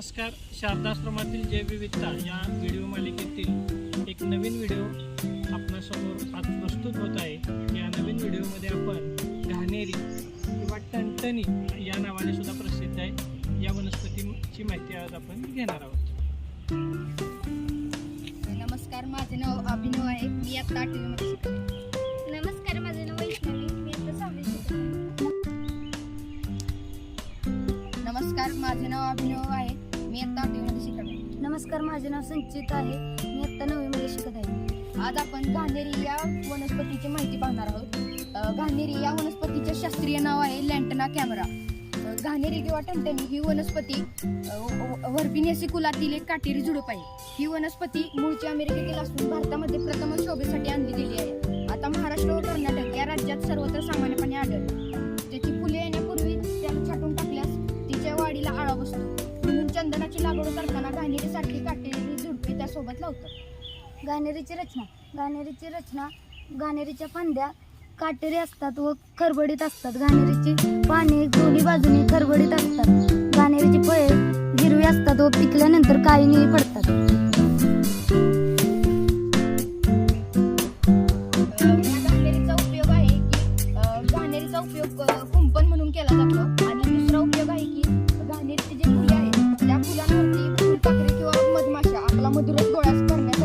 नमस्कार शारदाश्रमातील जैवविविधता या व्हिडिओ मालिकेतील एक नवीन व्हिडिओ आपणासमोर आज प्रस्तुत होत आहे. या नवीन व्हिडिओमध्ये आपण घाणेरी किंवा टणटणी या नावाने सुद्धा प्रसिद्ध आहे. या वनस्पतीची माहिती आज आपण घेणार आहोत. नमस्कार माझे नाव अभिनव आहे. मी आता आठवीमध्ये नमस्कार माझं नाव वैष्णवी. मी आता सहावीत शिकते नमस्कार माझे नाव अभिनव आहे. मी आता आठवीमध्ये आहे. नमस्कार माझे नाव संचित आहे. मी आत्ता नववीमध्ये शिकत आहे. आज आपण घाणेरी या वनस्पतीची माहिती पाहणार आहोत. अ, घाणेरी या वनस्पतीचे शास्त्रीय नाव आहे लँटना कॅमेरा. अ, घाणेरी किंवा टंटणी ही वनस्पती व्हर्बिनेसी कुलातील एक काटेरी झुडूप आहे. ही वनस्पती मूळची अमेरिकेतील असून भारतामध्ये प्रथम शोभेसाठी आणली गेली आहे. आता महाराष्ट्र व कर्नाटक या राज्यात सर्वत्र सामान्यपणे आढळते. रोपाची लागवड करताना घाणेरीसारखी काटेरी झुडपी त्यासोबत लावतात. घाणेरीची रचना घाणेरीची रचना घाणेरीच्या फांद्या काटेरी असतात व खरबडीत असतात. घाणेरीची पाने दोन्ही बाजूनी खरबडीत असतात. घाणेरीची पळे हिरवी असतात व पिकल्यानंतर काही नि पडतात. उपयोग Tengo las.